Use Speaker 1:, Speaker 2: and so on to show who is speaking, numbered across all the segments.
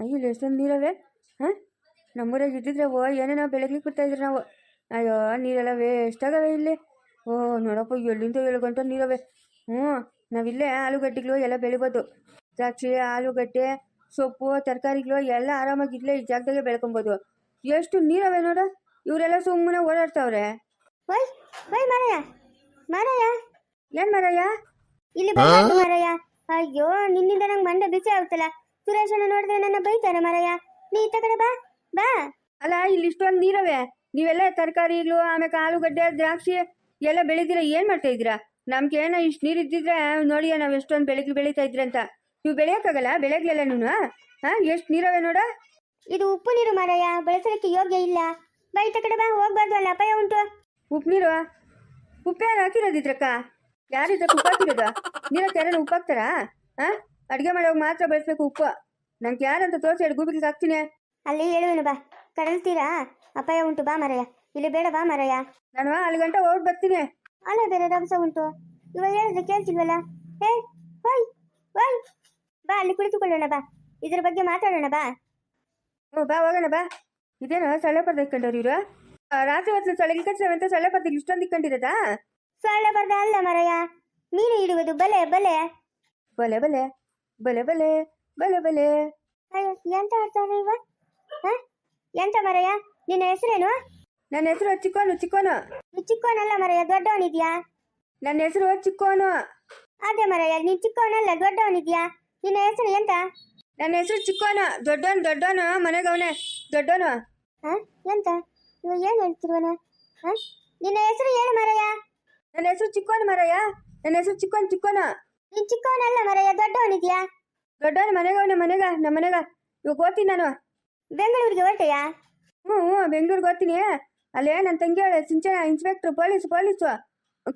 Speaker 1: ಅಯ್ಯೋ ಇಲ್ಲಿ ಎಷ್ಟೊಂದು ನೀರವೆ? ಹಾಂ? ನಮ್ಮೂರಾಗ ಇದ್ದಿದ್ರೆ ಓ ಏನೇನೋ ಬೆಳಗ್ಲಿಕ್ಕೆ ಬರ್ತಾಯಿದ್ರು ನಾವು. ಅಯ್ಯೋ ನೀರೆಲ್ಲ ವೇಸ್ಟಾಗವೆ ಇಲ್ಲಿ? ಓ ನೋಡಪ್ಪ ಎಲ್ಲಿಂದ ಏಳು ಗಂಟೆ ನೀರವೆ? ಹ್ಞೂ ನಾವಿಲ್ಲೇ ಆಲೂಗಡ್ಡೆಗಳು ಎಲ್ಲ ಬೆಳಿಬೋದು. ದ್ರಾಕ್ಷಿ ಆಲೂಗಡ್ಡೆ ಸೊಪ್ಪು ತರಕಾರಿಗಳು ಎಲ್ಲ ಆರಾಮಾಗಿ ಇಲ್ಲೇ ಈ ಜಾಗದಾಗೆ ಬೆಳ್ಕೊಬೋದು. ಎಷ್ಟು ನೀರವೆ ನೋಡು ಇವರೆಲ್ಲ ಸುಮ್ಮನೆ ಓಡಾಡ್ತಾವ್ರೆ.
Speaker 2: ಓಯ್ ಓಯ್ ಮಾರಯ್ಯ ಮಾರಯ್ಯ
Speaker 1: ಏನು ಮರಯ್ಯ
Speaker 2: ಇಲ್ಲಿ ಮಾರಯ್ಯ ಅಯ್ಯೋ ನಿನ್ನಿಂದ ನಂಗೆ ಮಂಡೆ ಬಿಸಿ ಆಗುತ್ತಲ್ಲ. ಸುರೇಶನ ನೋಡಿದ್ರೆ ನನ್ನ ಬೈತಾರೆ ಮರಯ್ಯ ನೀ ಇತ್ತ ಕಡೆ ಬಾ ಬಾ.
Speaker 1: ಅಲ್ಲ ಇಲ್ಲಿ ಇಷ್ಟೊಂದು ನೀರವೆ. ನೀವೆಲ್ಲ ತರಕಾರಿಗಳು ಆಮೇಲೆ ಆಲೂಗಡ್ಡೆ ದ್ರಾಕ್ಷಿ ಎಲ್ಲ ಬೆಳಿತೀರ ಏನು ಮಾಡ್ತಾ ಇದ್ದೀರಾ? ನಮ್ಗೆ ಏನೋ ಇಷ್ಟು ನೀರು ಇದ್ದಿದ್ರೆ ನೋಡಿಯ ನಾವು ಎಷ್ಟೊಂದು ಬೆಳಗ್ಗೆ ಬೆಳೀತಾ ಇದ್ರಿ ಅಂತ. ನೀವು ಬೆಳೆಯೋಕ್ಕಾಗಲ್ಲ? ಬೆಳೆಗ್ಲೆಲ್ಲ ನೀನು ಹಾಂ? ಎಷ್ಟು ನೀರವೆ ನೋಡ.
Speaker 2: ಇದು ಉಪ್ಪು ನೀರು ಮಾರಾಯ ಬಳಸೋದಕ್ಕೆ ಯೋಗ್ಯ ಇಲ್ಲ. ಬಾ ಇತ್ತ ಕಡೆ ಬಾ ಹೋಗ್ಬಾರ್ದು ಅಲ್ಲ ಅಪಾಯ ಉಂಟು.
Speaker 1: ಉಪ್ಪು ನೀರು? ಉಪ್ಪು ಯಾರು ಹಾಕಿರೋದಿದ್ರಕ್ಕ ಯಾರಿದ್ರ ಉಪ್ಪು ಹಾಕಿರೋದು? ನೀರ ಯಾರು ಉಪ್ಪು ಹಾಕ್ತಾರಾ? ಹಾಂ? ಅಡುಗೆ ಮಾಡೋವಾಗ ಮಾತ್ರ ಬಳಸ್ಬೇಕು ಉಪ್ಪು. ನಂಗೆ ಯಾರಂತ ತೋರಿಸಿ ಎರಡು ಗೂಬಿಗೆ ಹಾಕ್ತೀನಿ
Speaker 2: ಅಲ್ಲಿ ಹೇಳುವನು ಬಾ. ಕಡಲ್ ತೀರಾ ಅಪಾಯ ಉಂಟು ಬಾ ಮರಯ್ಯ ಇಲ್ಲಿ ಬೇಡ ಬಾ ಮರಯ್ಯ
Speaker 1: ನಾನು ಅಲ್ಲಿ ಗಂಟೆ ಹೋಗಿ ಬರ್ತೀನಿ.
Speaker 2: ಅಲ್ಲ ಬೇರೆ ರಭಸ ಉಂಟು. ಇವಾಗ ಹೇಳಿದ್ರೆ ಕೇಳ್ತಿಲ್ವಲ್ಲ ಹೇ ಹೋಯ್ ಹೋಯ್. ಬಾ ಅಲ್ಲಿ ಕುಳಿತುಕೊಳ್ಳೋಣ ಬಾ. ಇದ್ರ ಬಗ್ಗೆ ಮಾತಾಡೋಣ ಬಾ.
Speaker 1: ಹ್ಞೂ ಬಾ ಹೋಗೋಣ ಬಾ. ಇದೇನೋ ಸೊಳ್ಳೆ ಪರ್ದೆ ಇಟ್ಕೊಂಡವ್ರು ಇವರು. ರಾತ್ರಿ ಹೊತ್ತು ಸೊಳ್ಳೆ ಅಂತ ಸೊಳ್ಳೆ ಪರ್ದೆ ಇಷ್ಟೊಂದು ಇಟ್ಕೊಂಡಿರೋದಾ
Speaker 2: ಸೊಳ್ಳೆ ಪರ್ದೆ ಅಲ್ಲ ಮರಯ್ಯ ಮೀನು ಹಿಡುವುದು ಬಲೆ ಬಲೆ.
Speaker 1: ಬಲೆ ಬಲೆ. ಬಲೆ ಬಲೆ ಬಲೆ ಬಲೆ.
Speaker 2: ಅಯ್ಯೋ ಎಂತ ಆಡ್ತಾನೆ ಇವ ಹ? ಎಂತ ಮರಯ್ಯ? ನಿನ್ನ ಹೆಸರೇನು?
Speaker 1: ನನ್ನ ಹೆಸರು ಚಿಕ್ಕೋನು ಚಿಕ್ಕೋನು.
Speaker 2: ಚಿಕ್ಕೋನಲ್ಲ ಚಿಕ್ಕವನಲ್ಲ ಮರಯ್ಯ ದೊಡ್ಡವನಿದ್ಯಾ?
Speaker 1: ನನ್ನ ಹೆಸರು ಚಿಕ್ಕೋನು.
Speaker 2: ಅದೇ ಮರಯ್ಯ ನೀನ್ ಚಿಕ್ಕವನಲ್ಲ ದೊಡ್ಡವನಿದ್ಯಾ? ನಿನ್ನ ಹೆಸರು ಎಂತ?
Speaker 1: ನನ್ನ ಹೆಸರು ಚಿಕ್ಕೋನು ದೊಡ್ಡೋನು ದೊಡ್ಡೋನು ಮನೆಗವನೆ ದೊಡ್ಡೋನು
Speaker 2: ಹ? ಎಂತ? ಇವ ಏನ್ ಹೇಳ್ತಿರುವನ ಹ? ನಿನ್ನ ಹೆಸರು ಏನು ಮರಯ್ಯ?
Speaker 1: ನನ್ನ ಹೆಸರು ಚಿಕ್ಕೋನು ಮರಯ್ಯ ನನ್ನ ಹೆಸರು ಚಿಕ್ಕೋನು ಚಿಕ್ಕೋನು.
Speaker 2: ನೀನ್ ಚಿಕ್ಕವನಲ್ಲ ಮರಯ್ಯ ದೊಡ್ಡವನಿದ್ಯಾ
Speaker 1: ದೊಡ್ಡವನು ಮನೆಗವನೆ ಮನೆಗ ನಮ್ಮ ಮನೆಗ ಇವಾಗ ಓದ್ತೀನಿ ನಾನು.
Speaker 2: ಬೆಂಗಳೂರಿಗೆ ಹೊರಟೆಯ?
Speaker 1: ಹ್ಞೂ ಹ್ಞೂ ಬೆಂಗಳೂರಿಗೆ ಓದ್ತೀನಿ. ಅಲ್ಲೇ ನನ್ನ ತಂಗಿ ಅವಳೆ ಸಿಂಚನ ಇನ್ಸ್ಪೆಕ್ಟ್ರು ಪೊಲೀಸ್ ಪೊಲೀಸು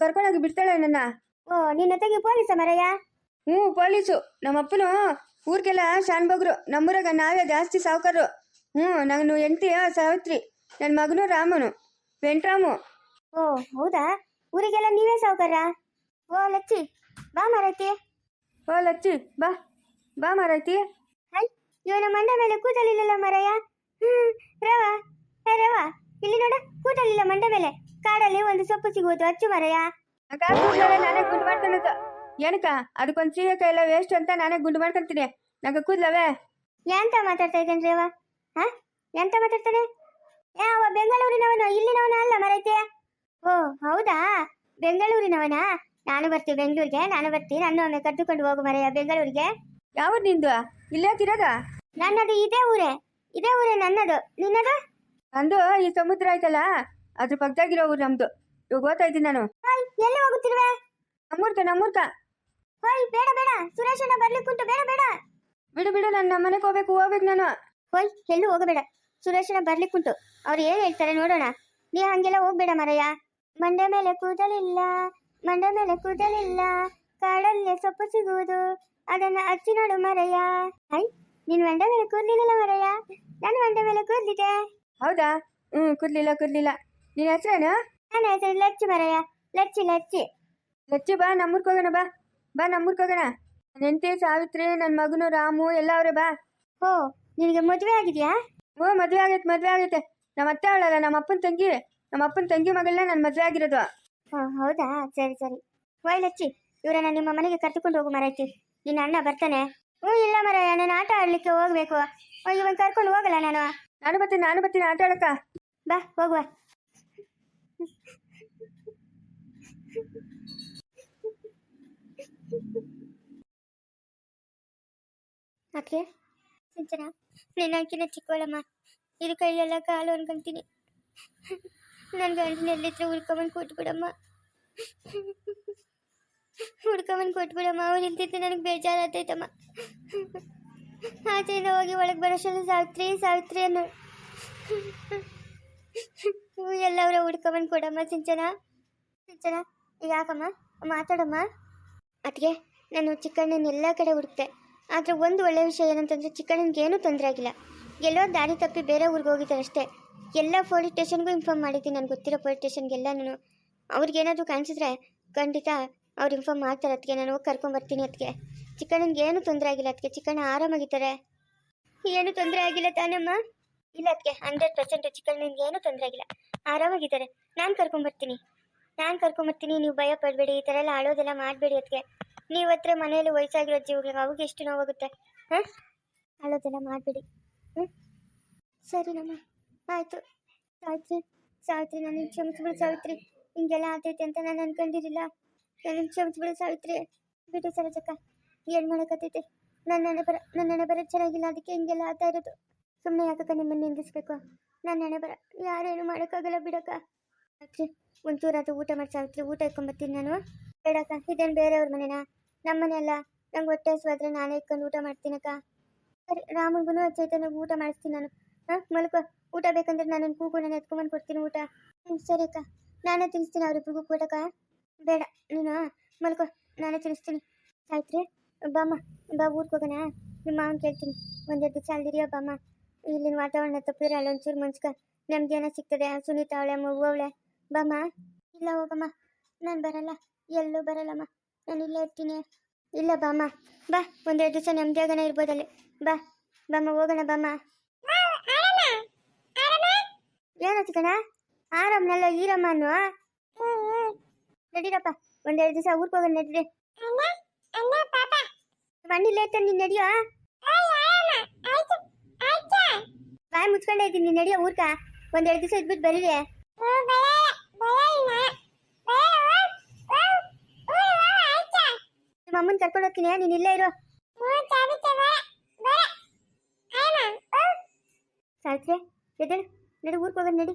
Speaker 1: ಕರ್ಕೊಂಡೋಗಿ ಬಿಡ್ತಾಳೆ ನನ್ನ.
Speaker 2: ಓ ನಿನ್ನ ತಂಗಿ ಪೊಲೀಸ ಮರಯ್ಯ?
Speaker 1: ಹ್ಞೂ ಪೊಲೀಸು ನಮ್ಮಪ್ಪನು ಊರಿಗೆಲ್ಲ ಶಾನ್ಬಗ್ರು ನಮ್ಮೂರಾಗ ನಾವೇ ಜಾಸ್ತಿ ಸಾವುಕಾರರು. ಹ್ಞೂ ನಾನು ಹೆಂಡತಿ ಸಾವಿತ್ರಿ. ನನ್ನ ಮಗನು ರಾಮನು. ವೆಂಟ್ರಾಮು
Speaker 2: ಓ ಹೌದಾ? ಊರಿಗೆಲ್ಲ ನೀವೇ ಸಾವುಕಾರ ಓ ಲಚ್ಚಿ. ಬಾ ಮಾರೈತಿ.
Speaker 1: ಓ ಲಚ್ಚಿ ಬಾ ಬಾ ಮಾರೈತಿ.
Speaker 2: ಹೈ ಇವನ ಮಂಡ ಮೇಲೆ ಕೂದಲಿಲ್ಲಲ್ಲ ಮರಯ್ಯ? ಹ್ಮ್ ರವ ಏ ರವ ಇಲ್ಲಿ ನೋಡ ಕೂತಲಿಲ್ಲ ಮಂಡ ಮೇಲೆ. ಕಾಡಲ್ಲಿ ಒಂದು ಸೊಪ್ಪು ಸಿಗುವುದು ಅಚ್ಚು
Speaker 1: ಕೂದಲೆಲ್ಲ ನಾನೇ ಗುಂಡು ಮಾಡ್ಕೊಳ್ಳೋದು ಏನಕ್ಕ ಅದಕ್ಕೊಂದು ಸೀಗೆಕಾಯಿ ಎಲ್ಲ ವೇಸ್ಟ್ ಅಂತ ನಾನೇ ಗುಂಡು ಮಾಡ್ಕೊಂತೀನಿ. ನಂಗೆ ಕೂದಲವೇ?
Speaker 2: ಎಂತ ಮಾತಾಡ್ತಾ ಇದ್ದೇನೆ ರೇವ? ಹ ಎಂತ ಮಾತಾಡ್ತಾನೆ? ಯಾವ ಬೆಂಗಳೂರಿನವನು ಇಲ್ಲಿನವನ ಅಲ್ಲ ಮರೈತೆ. ಓ ಹೌದಾ? ಬೆಂಗಳೂರಿನವನಾ? ನಾನು ಬರ್ತೀನಿ ಬೆಂಗಳೂರಿಗೆ ನಾನು ಬರ್ತೀನಿ ನನ್ನ ಒಮ್ಮೆ ಕರೆದುಕೊಂಡು ಹೋಗು ಮರೆಯ ಬೆಂಗಳೂರಿಗೆ.
Speaker 1: ಯಾವ ನಿಂದು? ಇಲ್ಲೇ ತಿರೋದ
Speaker 2: ನನ್ನದು ಇದೇ ಊರೇ ಇದೇ ಊರೇ ನನ್ನದು. ನಿನ್ನದು?
Speaker 1: ನಂದು ಈ ಸಮುದ್ರ ಆಯ್ತಲ್ಲ ಅದ್ರ ಪಕ್ಕದಾಗಿರೋ ಊರು ನಮ್ದು. ಇವಾಗ ಓದ್ತಾ ಇದ್ದೀನಿ ನಾನು.
Speaker 2: ಹಾಯ್ ಎಲ್ಲಿ ಹೋಗುತ್ತಿರುವೆ?
Speaker 1: ನಮ್ಮೂರ್ಕ ನಮ್ಮೂರ್ಕ
Speaker 2: ಹೋಯ್ ಬೇಡ ಬೇಡ. ಸುರೇಶನ ಬರ್ಲಿಕ್ಕುಂಟು ಬೇಡ ಬೇಡ.
Speaker 1: ಬಿಡು ಬಿಡು ನಾನು ನಮ್ಮ ಮನೆಗೆ ಹೋಗ್ಬೇಕು ಹೋಗ್ಬೇಕು ನಾನು.
Speaker 2: ಹೋಯ್ ಎಲ್ಲೂ ಹೋಗಬೇಡ. ಸುರೇಶನ ಬರ್ಲಿಕ್ಕುಂಟು ಅವ್ರು ಏನ್ ಹೇಳ್ತಾರೆ ನೋಡೋಣ. ನೀ ಹಂಗೆಲ್ಲ ಹೋಗ್ಬೇಡ ಮರಯ್ಯ ಮಂಡೆ ಮೇಲೆ ಕೂದಲಿಲ್ಲ. ಮಂಡೆ ಮೇಲೆ ಕೂದಲಿಲ್ಲ ಕಾಡಲ್ಲೇ ಸೊಪ್ಪು ಸಿಗುವುದು. ಅದನ್ನ ಅಚ್ಚಿ ನೋಡು ಮರಯ್ಯ. ಹೈ ನಿನ್ ಮಂಡ ಮೇಲೆ ಕೂದಲಿಲ್ಲ ಮರಯ್ಯ. ನಾನು ಮಂಡ ಮೇಲೆ ಕೂದಲಿದೆ.
Speaker 1: ಹೌದಾ? ಹ್ಮ್ ಕೂದಲಿಲ್ಲ ಕೂದಲಿಲ್ಲ. ನಿನ್ನ ಹೆಸರೇನು?
Speaker 2: ನನ್ನ ಹೆಸರು ಲಚ್ಚಿ ಮರಯ್ಯ. ಲಚ್ಚಿ ಲಚ್ಚಿ.
Speaker 1: ಲಚ್ಚಿ ಬಾ ನಮ್ಮೂರ್ಗೆ ಹೋಗೋಣ ಬಾ. ಬಾ ನಮ್ಮೂರ್ಗೆ ಹೋಗೋಣ. ನನ್ನ ಹೆಂಡತಿ ಸಾವಿತ್ರಿ ನನ್ನ ಮಗನು ರಾಮು ಎಲ್ಲ ಅವ್ರೆ ಬಾ.
Speaker 2: ಓ ನಿನಗೆ ಮದುವೆ ಆಗಿದ್ಯಾ?
Speaker 1: ಓ ಮದುವೆ ಆಗೈತೆ ಮದುವೆ ಆಗೈತೆ. ನಮ್ಮ ಅತ್ತೆ ಅವಳಲ್ಲ ನಮ್ಮ ಅಪ್ಪನ ತಂಗಿ. ನಮ್ಮ ಅಪ್ಪನ ತಂಗಿ ಮಗಳನ್ನ ನಾನು ಮದುವೆ ಆಗಿರೋದು.
Speaker 2: ಹಾ ಹೌದಾ? ಸರಿ ಸರಿ. ವೈಲಚ್ಚಿ ಲಚ್ಚಿ ಇವರನ್ನ ನಿಮ್ಮ ಮನೆಗೆ ಕರ್ದುಕೊಂಡು ಹೋಗು ಮರೈತಿ. ನಿನ್ನ ಅಣ್ಣ ಬರ್ತಾನೆ. ಹ್ಞೂ ಇಲ್ಲ ಮರಯ್ಯ ನಾನು ಆಟ ಆಡ್ಲಿಕ್ಕೆ ಹೋಗ್ಬೇಕು. ಇವನ್ ಕರ್ಕೊಂಡು ಹೋಗಲ್ಲ ನಾನು.
Speaker 1: ನಾನು ಬರ್ತೀನಿ ನಾನು ಬರ್ತೀನಿ ಆಟ ಆಡಕ್ಕ.
Speaker 2: ಬಾ ಹೋಗುವ. ಅಕ್ಕೆ ಸಿಂಚನ ನಿನ್ನಕ್ಕಿನ ಚಿಕ್ಕವಳಮ್ಮ. ಇದು ಕೈಯೆಲ್ಲ ಕಾಲು ಅನ್ಕೊಂತೀನಿ ನನ್ನ ಗಂಟು ಎಲ್ಲಿದ್ರೆ ಉಳ್ಕೊಂಬಂದು ಕೊಟ್ಬಿಡಮ್ಮ ಹುಡ್ಕೊಂಬಂದು ಕೊಟ್ಬಿಡಮ್ಮ, ಅವ್ರು ಇಲ್ತಿದ್ದು ನನಗೆ ಬೇಜಾರಾಗ್ತೈತಮ್ಮ. ಆಚೆಯಿಂದ ಹೋಗಿ ಒಳಗೆ ಬರೋಷ್ಟರಲ್ಲಿ ಸಾವಿತ್ರಿ ಸಾವಿತ್ರಿ ಅನ್ನು ಎಲ್ಲವರ ಹುಡ್ಕೊಂಬಂದು ಕೊಡಮ್ಮ, ಸಿಂಚನ. ಸಿಂಚನ, ಯಾಕಮ್ಮ? ಮಾತಾಡಮ್ಮ. ಅದಕ್ಕೆ ನಾನು ಚಿಕ್ಕಣ್ಣನ ಎಲ್ಲ ಕಡೆ ಹುಡುಕ್ತೆ ಆದರೆ ಒಂದು ಒಳ್ಳೆಯ ವಿಷಯ ಏನಂತಂದರೆ, ಚಿಕ್ಕಣ್ಣನಿಗೆ ಏನೂ ತೊಂದರೆ ಆಗಿಲ್ಲ. ಎಲ್ಲೋ ದಾರಿ ತಪ್ಪಿ ಬೇರೆ ಊರಿಗೆ ಹೋಗಿದ್ದಾರೆ ಅಷ್ಟೇ ಎಲ್ಲ ಪೊಲೀಸ್ ಸ್ಟೇಷನ್ಗೂ ಇನ್ಫಾರ್ಮ್ ಮಾಡಿದ್ದೀನಿ, ನನಗೆ ಗೊತ್ತಿರೋ ಪೊಲೀಸ್ ಸ್ಟೇಷನ್ಗೆಲ್ಲ ನಾನು. ಅವ್ರಿಗೇನಾದರೂ ಕಾಣಿಸಿದ್ರೆ ಖಂಡಿತ ಅವ್ರು ಇನ್ಫಾರ್ಮ್ ಮಾಡ್ತಾರೆ ಅದಕ್ಕೆ ನಾನು ಹೋಗಿ ಕರ್ಕೊಂಬರ್ತೀನಿ ಅದಕ್ಕೆ ಚಿಕ್ಕಣ್ಣನಿಗೆ ಏನು ತೊಂದರೆ ಆಗಿಲ್ಲ ಅದಕ್ಕೆ ಚಿಕ್ಕಣ್ಣ ಆರಾಮಾಗಿದ್ದಾರೆ. ಏನು ತೊಂದರೆ ಆಗಿಲ್ಲ ತಾನಮ್ಮ? ಇಲ್ಲ ಅದಕ್ಕೆ ಹಂಡ್ರೆಡ್ ಪರ್ಸೆಂಟ್ ಚಿಕ್ಕಣ್ಣನಿಗೆ ಏನು ತೊಂದರೆ ಆಗಿಲ್ಲ. ಆರಾಮಾಗಿದ್ದಾರೆ. ನಾನು ಕರ್ಕೊಂಬರ್ತೀನಿ ನಾನು ಕರ್ಕೊಂಬರ್ತೀನಿ ನೀವು ಭಯ ಪಡಬೇಡಿ, ಈ ಥರ ಎಲ್ಲ ಆಳೋದೆಲ್ಲ ಮಾಡಬೇಡಿ ಅದಕ್ಕೆ ನೀವು ಹತ್ರ ಮನೆಯಲ್ಲಿ ವಯಸ್ಸಾಗಿರೋ ಜೀವಗಳಿಗೆ ಅವಾಗ ಎಷ್ಟು ನೋವಾಗುತ್ತೆ, ಹಾಂ? ಅಳೋದೆಲ್ಲ ಮಾಡಬೇಡಿ ಹ್ಞೂ ಸರಿನಮ್ಮ ಆಯಿತು. ಸಾವಿತ್ರಿ ಸಾವಿತ್ರಿ ನಾನು ಕ್ಷಮಿಸ್ಬಿಡು ಸಾವಿತ್ರಿ. ಹಿಂಗೆಲ್ಲ ಆಗ್ತೈತೆ ಅಂತ ನಾನು ಅನ್ಕೊಂಡಿರಲಿಲ್ಲ. ನನ್ನ ಕ್ಷಮಿಸ್ಬಿಡು ಸಾವಿತ್ರಿ. ಬಿಡು ಸರೋಜಕ್ಕ, ಏನು ಮಾಡೋಕ್ಕತ್ತೈತೆ ನನ್ನ ಬರ ನನ್ನ ಹಣೆ ಬರ ಚೆನ್ನಾಗಿಲ್ಲ, ಅದಕ್ಕೆ ಹಿಂಗೆಲ್ಲ ಆಗ್ತಾ ಇರೋದು. ಸುಮ್ಮನೆ ಯಾಕಕ್ಕ ನಿಮ್ಮನ್ನು ನಿಂದಿಸ್ಬೇಕು? ನನ್ನ ಹಣೆ ಬರ, ಯಾರೇನು ಮಾಡೋಕ್ಕಾಗಲ್ಲ ಬಿಡಕ್ಕ. ಸಾವಿತ್ರಿ, ಒಂಚೂರು ಅದು ಊಟ ಮಾಡಿ ಸಾವಿತ್ರಿ, ಊಟ ಇಟ್ಕೊಂಬರ್ತೀನಿ ನಾನು. ಬೇಡಕ್ಕ, ಇದೇನು ಬೇರೆಯವ್ರ ಮನೆನಾ? ನಮ್ಮ ಮನೆಯಲ್ಲ ನಂಗೆ ಹೊಟ್ಟೆ ಹಸುವಾದ್ರೆ ನಾನೇ ಇಟ್ಕೊಂಡು ಊಟ ಮಾಡ್ತೀನಕ್ಕ. ಸರಿ ರಾಮನಿಗೂ ಚೈತನ್ಯಗೂ ಊಟ ಮಾಡಿಸ್ತೀನಿ ನಾನು. ಹಾಂ, ಮಲ್ಕೋ, ಊಟ ಬೇಕಂದ್ರೆ ನಾನು ಕೂಗು ನಾನು ಎತ್ಕೊಂಬಂದು ಕೊಡ್ತೀನಿ ಊಟ. ಹ್ಞೂ ಸರಿ ಅಕ್ಕ. ನಾನೇ ತಿನ್ನಿಸ್ತೀನಿ ಅವರಿಬ್ರಿಗೂ ಕೂಡಕ ಬೇಡ ನೀನು ಮಲ್ಕೋ ನಾನೇ ತಿನ್ನಿಸ್ತೀನಿ ಸಾಯ್ತ್ರಿ ಬಾಮ್ಮ ಬಾ ಊರಿಗೆ ಹೋಗೋಣ. ನಿಮ್ಮ ಮಾವನ್ ಕೇಳ್ತೀನಿ. ಒಂದೆರಡು ದಿವಸ ಅಲ್ದಿರಿಯೋ ಬಾಮ್ಮ. ಇಲ್ಲಿನ ವಾತಾವರಣ ತಪ್ಪಿದ್ರೆ ಅಲ್ಲೊಂಚೂರು ಮನ್ಸ್ಕ ಏನೋ ಸಿಗ್ತದೆ. ಸುನೀತಾ ಅವಳೆ ಮಗು ಅವಳೆ. ಬಾಮ್ಮ ಇಲ್ಲ ಹೋಗಮ್ಮ ನಾನು ಬರಲ್ಲ. ಎಲ್ಲೂ ಬರಲ್ಲಮ್ಮ. ನಾನು ಇಲ್ಲೇ ಇರ್ತೀನಿ. ಇಲ್ಲ ಬಾಮ್ಮ. ಬಾ ಒಂದೆರಡು ದಿವಸ ನೆಮ್ಮದಿಯಾಗನ ಇರ್ಬೋದಲ್ಲಿ. ಬಾ ಬಾಮ್ಮ ಹೋಗೋಣ ಬಾಮ್ಮ. ಏನಾಯ್ತು ಕಣ ಆರಾಮ್ನಲ್ಲ ಈರಮ್ಮ ಅನ್ನು ನಡೀರಪ್ಪ ಒಂದೆರಡು ದಿವಸ ಊರಿಗೆ ಹೋಗೋಣ ನಡೀರಿ ಮಣ್ಣಿಲ್ಲ ಐತೆ ನೀನು ನಡಿಯೋ ಬಾಯ್ ಮುಚ್ಕೊಂಡೇ ಇದ್ದೀನಿ ನೀನು ನಡಿಯೋ ಊರ್ಕ ಒಂದೆರಡು ದಿವಸ ಇದ್ಬಿಟ್ಟು ಬರೀರಿ ನಿಮ್ಮ ಅಮ್ಮನ ಕರ್ಕೊಂಡು ಹೋಗ್ತೀನಿ ನೀನು ಇಲ್ಲೇ ಇರು ಸಾವಿತ್ರಿ ಎದ್ದೇಳು ನಡಿ ಊರಿಗೆ ಹೋಗೋಣ ನಡಿ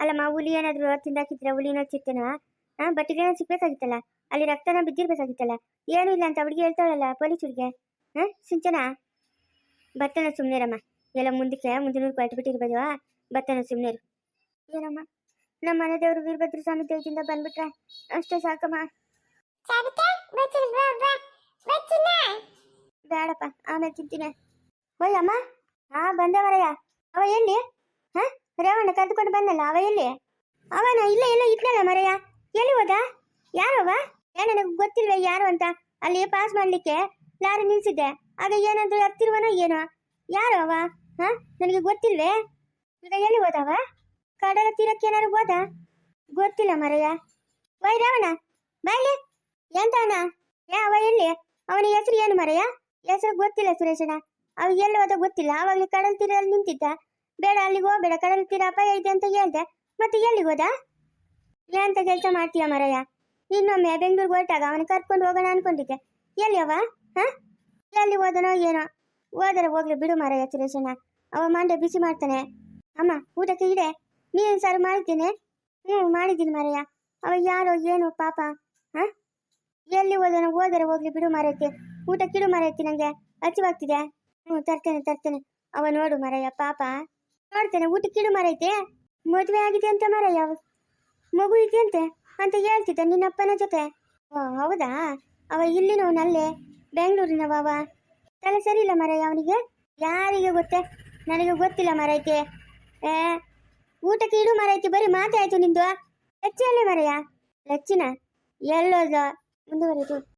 Speaker 2: ಅಲ್ಲಮ್ಮ ಹುಲಿ ಏನಾದ್ರು ತಿಂದಾಕಿದ್ರ ಹುಲಿನೋ ಚಿತ್ತನ ಹಾ ಬಟ್ಟಿಗೆ ಸಿಗ್ಬೇಕಾಗಿತ್ತಲ್ಲ ಅಲ್ಲಿ ರಕ್ತನ ಬಿದ್ದಿರ್ಬೇಕಾಗಿತ್ತಲ್ಲ ಏನೂ ಇಲ್ಲ ಅಂತ ಹುಡುಗಿ ಹೇಳ್ತಾಳಲ್ಲ ಪೊಲೀಸ್ ಹುಡುಗಿ. ಹಾ ಸಿಂಚನ? ಬರ್ತಾನ ಸುಮ್ಮನೆರಮ್ಮ ಎಲ್ಲ ಮುಂದಕ್ಕೆ ಮುಂದಿನ ಕೊಟ್ಟು ಬಿಟ್ಟಿರ್ಬೋದವಾ ಬರ್ತಾನ ಸುಮ್ಮನೆರು ಏನಮ್ಮ? ನಮ್ಮ ಮನೆ ದೇವರು ವೀರಭದ್ರ ಸ್ವಾಮಿ ದೇವದಿಂದ ಬಂದ್ಬಿಟ್ರೆ ಅಷ್ಟೇ ಸಾಕಮ್ಮ. ಬೇಡಪ್ಪ ಆಮೇಲೆ ತಿಂತೀನಿ. ಓಯ್ ಅಮ್ಮ. ಹಾ ಬಂದವರಯ್ಯ ಅವ ಎಲ್ಲಿ? ಹಾ ರೇವಣ್ಣ ಕರೆದುಕೊಂಡು ಬಂದಲ್ಲ, ಅವ ಎಲ್ಲಿ? ಅವನ? ಇಲ್ಲ ಇಲ್ಲ, ಇದ್ನಲ್ಲ ಮರಯ್ಯ ಎಲ್ಲಿ ಹೋದ? ಯಾರವ ಏ, ನನಗೆ ಗೊತ್ತಿಲ್ವೇ ಯಾರು ಅಂತ. ಅಲ್ಲಿ ಪಾಸ್ ಮಾಡ್ಲಿಕ್ಕೆ ಲಾರಿ ನಿಲ್ಸಿದ್ದೆ. ಆಗ ಏನಾದ್ರು ಹತ್ತಿರುವನೋ ಏನೋ? ಯಾರು ಅವ? ಹಾ? ನನಗೆ ಗೊತ್ತಿಲ್ವೇ? ಈಗ ಎಲ್ಲಿ ಹೋದವ ಕಡಲ ತೀರಕ್ಕೆ ಏನಾರು ಹೋದ? ಗೊತ್ತಿಲ್ಲ ಮರಯ್ಯ ವೈ ರಾವಣ ಬಾಯ್ಲಿ ಅಣ್ಣ? ಏ, ಅವ ಎಲ್ಲಿ? ಅವನ ಹೆಸರು ಏನು ಮರಯ್ಯ ಹೆಸರು ಗೊತ್ತಿಲ್ಲ ಸುರೇಶಣ್ಣ ಅವ ಎಲ್ಲಿ ಹೋದ ಗೊತ್ತಿಲ್ಲ. ಅವಾಗಲೇ ಕಡಲ ತೀರದಲ್ಲಿ ನಿಂತಿದ್ದ. ಬೇಡ, ಅಲ್ಲಿಗೆ ಹೋಗ್ಬೇಡ ಕಡಲ ತೀರ ಅಪಾಯ ಇದೆ ಅಂತ ಹೇಳ್ದೆ. ಮತ್ತೆ ಎಲ್ಲಿಗೆ ಹೋದ? ಏನಂತ ಕೆಲಸ ಮಾಡ್ತೀಯ ಮರಯ್ಯ ಇನ್ನೊಮ್ಮೆ ಬೆಂಗಳೂರಿಗೆ ಹೊರಟಾಗ ಅವನು ಕರ್ಕೊಂಡು ಹೋಗೋಣ ಅನ್ಕೊಂಡಿದ್ದೆ. ಎಲ್ಲಿಯವ ಹಾ? ಎಲ್ಲಿ ಹೋದನೋ ಏನೋ? ಹೋದರೆ ಹೋಗ್ಲಿ ಬಿಡು ಮಾರಯ್ಯ ಸುರೇಶಣ್ಣ. ಅವ ಮಂಡೆ ಬಿಸಿ ಮಾಡ್ತಾನೆ. ಅಮ್ಮ, ಊಟಕ್ಕೆ ಇಡೆ. ನೀನು ಸರ್ ಮಾಡಿದ್ದೀನಿ? ಹ್ಞೂ, ಮಾಡಿದ್ದೀನಿ ಮಾರಯ್ಯ ಅವ ಯಾರೋ ಏನು ಪಾಪ. ಹಾ? ಎಲ್ಲಿ ಹೋದನೋ ಹೋದರೆ ಹೋಗ್ಲಿ ಬಿಡು ಮಾರೈತಿ ಊಟಕ್ಕಿಡು ಮಾರೈತಿ ನನಗೆ ಹಸಿವಾಗ್ತಿದೆ ಹ್ಞೂ, ತರ್ತೇನೆ ತರ್ತೇನೆ. ಅವ ನೋಡು ಮಾರಯ್ಯ ಪಾಪ. ನೋಡ್ತೇನೆ ಊಟಕ್ಕಿಡು ಮರೈತೆ. ಮದುವೆ ಆಗಿದೆ ಅಂತ ಮಾರಯ್ಯ. ಯಾವ ಮಗು ಇದೆಯಂತೆ ಅಂತ ಹೇಳ್ತಿದ್ದ ನಿನ್ನಪ್ಪನ ಜೊತೆ. ಓ, ಹೌದಾ? ಅವ ಇಲ್ಲಿನವನಲ್ಲೇ ಬೆಂಗಳೂರಿನವ ಅವ. ತಲೆ ಸರಿ ಇಲ್ಲ ಮರಯ್ಯ ಅವನಿಗೆ? ಯಾರಿಗೆ ಗೊತ್ತೆ? ನನಗೆ ಗೊತ್ತಿಲ್ಲ ಮರೈತೆ. ಏ, ಊಟಕ್ಕೆ ಇಡು ಮರೈತಿ, ಬರೀ ಮಾತಾಯ್ತು ನಿಂದು. ಲಚ್ಚಿಯಲ್ಲೇ ಮರಯ್ಯ. ಲಚ್ಚಿನ? ಎಲ್ಲೋದ ಮುಂದುವರಿದು.